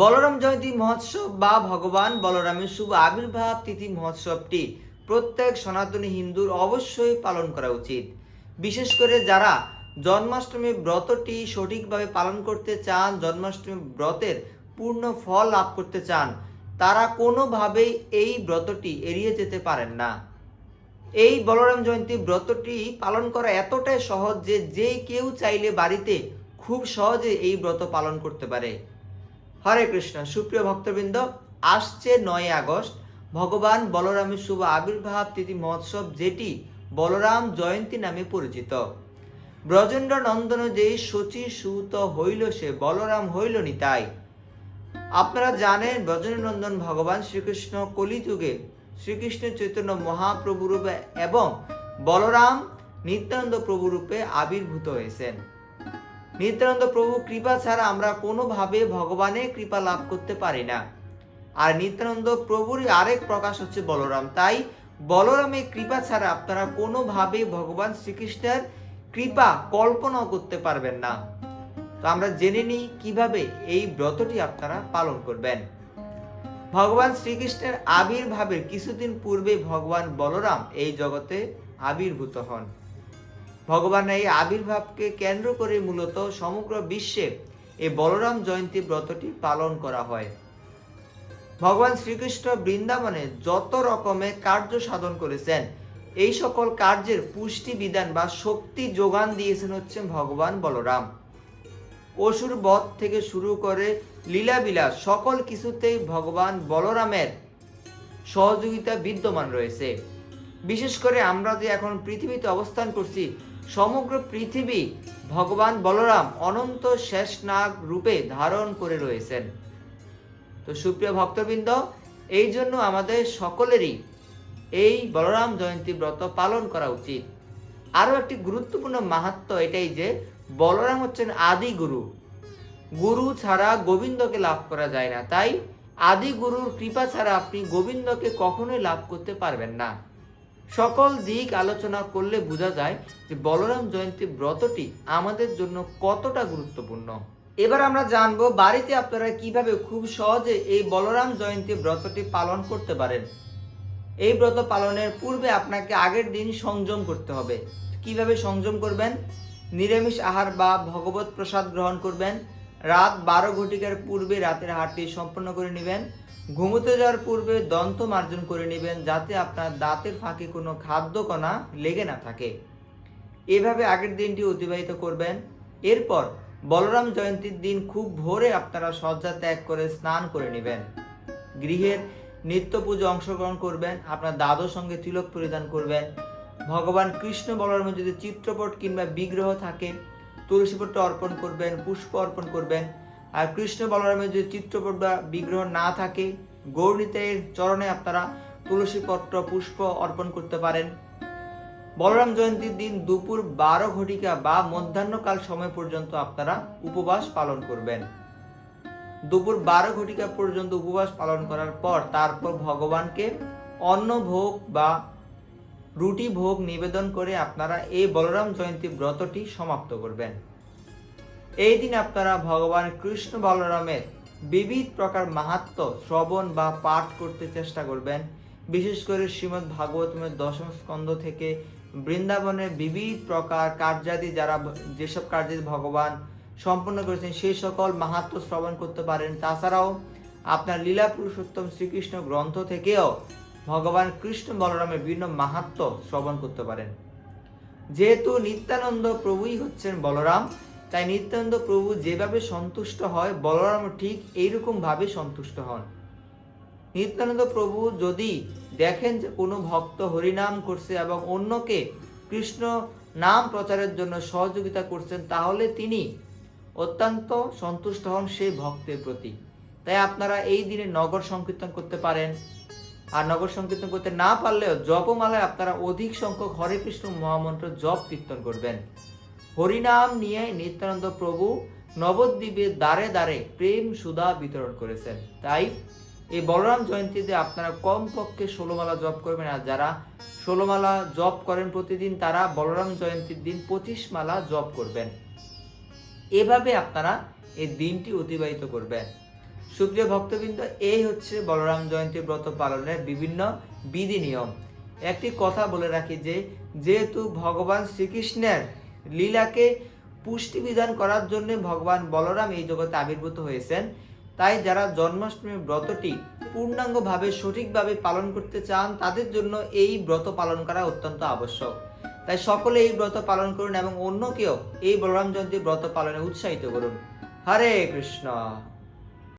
বলরাম জয়ন্তী মহোৎসব বা ভগবান বলরামের শুভ আবির্ভাব তিথি মহোৎসবটি প্রত্যেক সনাতনী হিন্দুর অবশ্যই পালন করা উচিত। বিশেষ করে যারা জন্মাষ্টমী ব্রতটি সঠিকভাবে পালন করতে চান, জন্মাষ্টমী ব্রতের পূর্ণ ফল লাভ করতে চান, তারা কোনোভাবেই এই ব্রতটি এড়িয়ে যেতে পারেন না। এই বলরাম জয়ন্তী ব্রতটি পালন করা এতটাই সহজ যে যে কেউ চাইলে বাড়িতে খুব সহজে এই ব্রত পালন করতে পারে। হরে কৃষ্ণ, সুপ্রিয় ভক্তবৃন্দ, আসছে নয় আগস্ট। ভগবান বলরামের শুভ আবির্ভাব, তিথি, মহোৎসব যেটি বলরাম জয়ন্তী নামে পরিচিত। ব্রজেন্দ্র নন্দন যেই শচী সুত হইল সে, বলরাম হইল নিতাই আপনারা জানেন ব্রজেন্দ্র নন্দন ভগবান শ্রীকৃষ্ণ কলিযুগে শ্রীকৃষ্ণ চৈতন্য মহাপ্রভু রূপে এবং বলরাম নিত্যানন্দ প্রভু রূপে আবির্ভূত হয়েছেন। নিত্যানন্দ প্রভু কৃপা ছাড়া আমরা কোনোভাবে ভগবানের কৃপা লাভ করতে পারি না। আর নিত্যানন্দ প্রভুরই আরেক প্রকাশ হচ্ছে বলরাম। তাই বলরামের কৃপা ছাড়া আপনারা কোনোভাবে ভগবান শ্রীকৃষ্ণের কৃপা কল্পনাও করতে পারবেন না। তো আমরা জেনে নিই কীভাবে এই ব্রতটি আপনারা পালন করবেন। ভগবান শ্রীকৃষ্ণের আবির্ভাবের কিছুদিন পূর্বে ভগবান বলরাম এই জগতে আবির্ভূত হন। ভগবানের এই আবির্ভাবকে কেন্দ্র করে মূলত সমগ্র বিশ্বে এই বলরাম জয়ন্তী ব্রতটি পালন করা হয়। ভগবান শ্রীকৃষ্ণ বৃন্দাবনে যত রকমের কার্য সাধন করেছেন, এই সকল কার্যের পুষ্টি বিধান বা শক্তি যোগান দিয়েছেন হচ্ছেন ভগবান বলরাম। অসুর বধ থেকে শুরু করে লীলাবিলাস সকল কিছুতেই ভগবান বলরামের সহযোগিতা বিদ্যমান রয়েছে। বিশেষ করে আমরা যে এখন পৃথিবীতে অবস্থান করছি সমগ্র পৃথিবী ভগবান বলরাম অনন্ত শেষ নাগ রূপে ধারণ করে রয়েছেন। তো সুপ্রিয় ভক্তবৃন্দ, এই জন্য আমাদের সকলেরই এই বলরাম জয়ন্তী ব্রত পালন করা উচিত। আরও একটি গুরুত্বপূর্ণ মাহাত্ম এটাই যে, বলরাম হচ্ছেন আদি গুরু। গুরু ছাড়া গোবিন্দকে লাভ করা যায় না। তাই আদি গুরুর কৃপা ছাড়া আপনি গোবিন্দকে কখনোই লাভ করতে পারবেন না। সকল দিক আলোচনা করলে বোঝা যায় যে বলরাম জয়ন্তী ব্রতটি আমাদের জন্য কতটা গুরুত্বপূর্ণ। এবার আমরা জানব বাড়িতে আপনারা কীভাবে খুব সহজে এই বলরাম জয়ন্তী ব্রতটি পালন করতে পারেন। এই ব্রত পালনের পূর্বে আপনাকে আগের দিন সংযম করতে হবে। কীভাবে সংযম করবেন? নিরামিষ আহার বা ভগবত প্রসাদ গ্রহণ করবেন। রাত বারো ঘটিকার পূর্বে রাতের হাটটি সম্পন্ন করে নেবেন। ঘুমোতে যাওয়ার পূর্বে দন্ত মার্জন করে নেবেন যাতে আপনার দাঁতের ফাঁকে কোনো খাদ্যকণা লেগে না থাকে। এভাবে আগের দিনটি অতিবাহিত করবেন। এরপর বলরাম জয়ন্তীর দিন খুব ভোরে আপনারা শয্যা ত্যাগ করে স্নান করে নেবেন। গৃহের নিত্য পুজো অংশগ্রহণ করবেন, আপনার দাদুর সঙ্গে তিলক পরিধান করবেন। ভগবান কৃষ্ণ বলরামের যদি চিত্রপট কিংবা বিগ্রহ থাকে তুলসীপট্ট অর্পণ করবেন, পুষ্প অর্পণ করবেন। আর কৃষ্ণ বলরামের যদি চিত্রপট বা বিগ্রহ না থাকে গৌরনীতের চরণে আপনারা তুলসীপত্র পুষ্প অর্পণ করতে পারেন। বলরাম জয়ন্তীর দিন দুপুর বারো ঘটিকা বা মধ্যাহ্নকাল সময় পর্যন্ত আপনারা উপবাস পালন করবেন। দুপুর বারো ঘটিকা পর্যন্ত উপবাস পালন করার পর তারপর ভগবানকে অন্ন ভোগ বা রুটি ভোগ নিবেদন করে আপনারা এই বলরাম জয়ন্তী ব্রতটি সমাপ্ত করবেন। এই দিন আপনারা ভগবান কৃষ্ণ বলরামের বিবিধ প্রকার মাহাত্ম শ্রবণ বা পাঠ করতে চেষ্টা করবেন। বিশেষ করে শ্রীমদ্ ভাগবতমের দশম স্কন্ধ থেকে বৃন্দাবনের বিবিধ প্রকার কার্যাদি যারা যেসব কার্যাদি ভগবান সম্পন্ন করেছেন সেই সকল মাহাত্ম শ্রবণ করতে পারেন। তাছাড়াও আপনার লীলা পুরুষোত্তম শ্রীকৃষ্ণ গ্রন্থ থেকেও ভগবান কৃষ্ণ বলরামের বিভিন্ন মাহাত্ম শ্রবণ করতে পারেন। যেহেতু নিত্যানন্দ প্রভুই হচ্ছেন বলরাম, তাই নিত্যানন্দ প্রভু যেভাবে সন্তুষ্ট হয়, বলরাম ঠিক এইরকম ভাবে সন্তুষ্ট হন। নিত্যানন্দ প্রভু যদি দেখেন যে কোনো ভক্ত হরিনাম করছে এবং অন্যকে কৃষ্ণ নাম প্রচারের জন্য সহযোগিতা করছেন, তাহলে তিনি অত্যন্ত সন্তুষ্ট হন সেই ভক্তের প্রতি। তাই আপনারা এই দিনে নগর সংকীর্তন করতে পারেন। আর নগর সংকীর্তন করতে না পারলেও জপমালায় আপনারা অধিক সংখ্যক হরে কৃষ্ণ মহামন্ত্র জপ কীর্তন করবেন। হরিনাম নিয়ে নিত্যানন্দ প্রভু নবদ্বীপের দ্বারে দ্বারে প্রেম সুধা বিতরণ করেছেন। তাই এই বলরাম জয়ন্তীতে আপনারা কমপক্ষে ষোলোমালা জপ করবেন আর যারা ষোলোমালা জপ করেন প্রতিদিন তারা বলরাম জয়ন্তীর দিন পঁচিশ মালা জপ করবেন। এভাবে আপনারা এই দিনটি অতিবাহিত করবেন। সুপ্রিয় ভক্তবৃন্দ, এই হচ্ছে বলরাম জয়ন্তী ব্রত পালনের বিভিন্ন বিধি নিয়ম। একটি কথা বলে রাখি যে, যেহেতু ভগবান শ্রীকৃষ্ণের লীলাকে পুষ্টি বিধান করার জন্য ভগবান বলরাম এই জগতে আবির্ভূত হয়েছেন, তাই যারা জন্মাষ্টমী ব্রতটি পূর্ণাঙ্গভাবে সঠিকভাবে পালন করতে চান, তাদের জন্য এই ব্রত পালন করা অত্যন্ত আবশ্যক। তাই সকলে এই ব্রত পালন করুন এবং অন্যকেও এই বলরাম জয়ন্তী ব্রত পালনে উৎসাহিত করুন। হরে কৃষ্ণ।